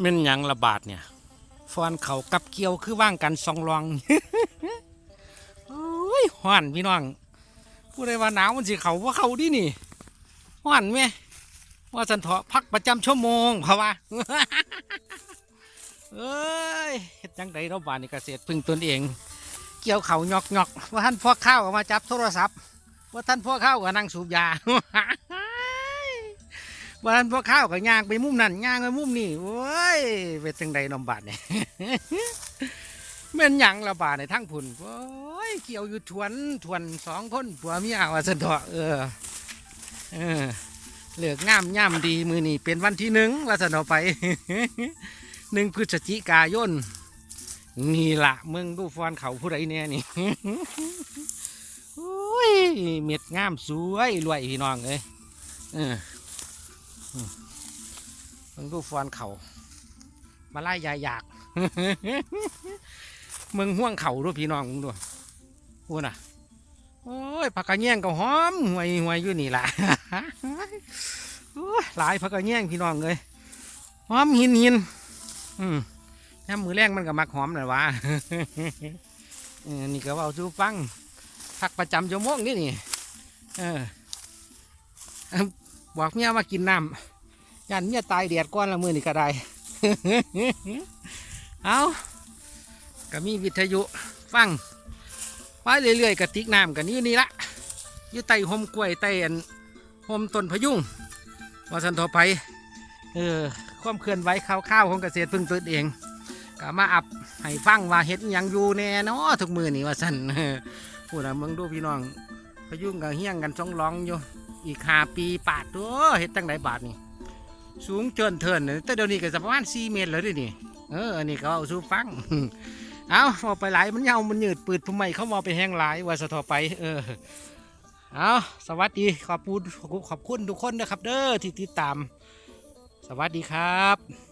แม่นยังระบาดเนี่ยฟอนเขากับเกี่ยวคือว่างกันสองรองโอ้ยห้อนพี่น้องผู้ใดว่าหนาวมันสิเขาว่าเขาดินี่ห้อนไหมว่าสันเถาะพักประจำชั่วโมงเพราะว่าเอ้ยเฮ็ดจังไดเราะบานนี่เกษตรพึ่งตนเอง เกี่ยวเขาหยอกหยอกว่าท่านพ่อข้าวก็มาจับโทรศัพท์ ว่าท่านพ่อข้าวก็นั่งสูบยา ว่านพ่อข้าวก็ย่างไปมุมนั่นย่างไปมุมนี่โอ้ยเป็นจังใดนอมบาดเนี่ยแม่นหยังละบาดในทั้งผุนโอ้ยเกี่ยวอยู่ทวนทวนสองคนผัวเมียว่าสนเถาะเออเออเลือกงามย่ำดีมือนี่เป็นวันที่หนึ่งว่าสนเถาะไปหนึ่งพฤศจิกายนนี่ละมึงดูฟอนเขาผู้ใดเนี่ยนี่โอ้ยเม็ดงามสวยรวยพี่น้องเอ้ยเออ มึงดูฟอนเขามาไล่ยายอยาก มึงห่วงเขาด้วยพี่น้องมึงดูพูดน่ะ โอ้ยผักกระแยงก็หอมห่วยห่วยอยู่นี่ล่ะหลายผักกระแยงพี่น้องเลยหอมหินหินอืมน้ำมือแรงมันก็มักหอมหน่อยวะนี่ก็เว่าสู้ฟังพักประจำชั่วโมงนี่นี่ เออ บอกเมียมากินน้ำยันเมียตายเดียดก้อนละมือนี่ก็ได้ เอาก็มีวิทยุฟังไปเรื่อยๆกระติกน้ำกันนี่นี่ละอยู่ใต้หมกล้วยใต้อันห่มต้นพยุงว่าสันทอไปเออความเคลื่อนไหวข้าวๆของเกษตรพึ่งตนเองก็มาอับให้ฟังว่าเห็ดยังอยู่แน่นาะทุกมือนี่ว่าสันพูดนะมึงดูพี่น้องพยุงกับเฮี้ยงกันสองร้องอยู่ อีกหาปีปาดตัวเห็ดตั้งไหนบาทนี่สูงเจินเทินแต่เดี๋ยวนี้ก็จะประมาณสี่เมตรแล้วดินี่เอออันนี้เขาเอาสู้ฟังเอาเอาไปหลายมันเยาวมันยืดปืดทำไมเขามาไปแห้งหลายว่าสะทอไป เออเอาสวัสดีขอบคุณขอบคุณทุกคนนะครับ เด้อที่ติดตาม สวัสดีครับ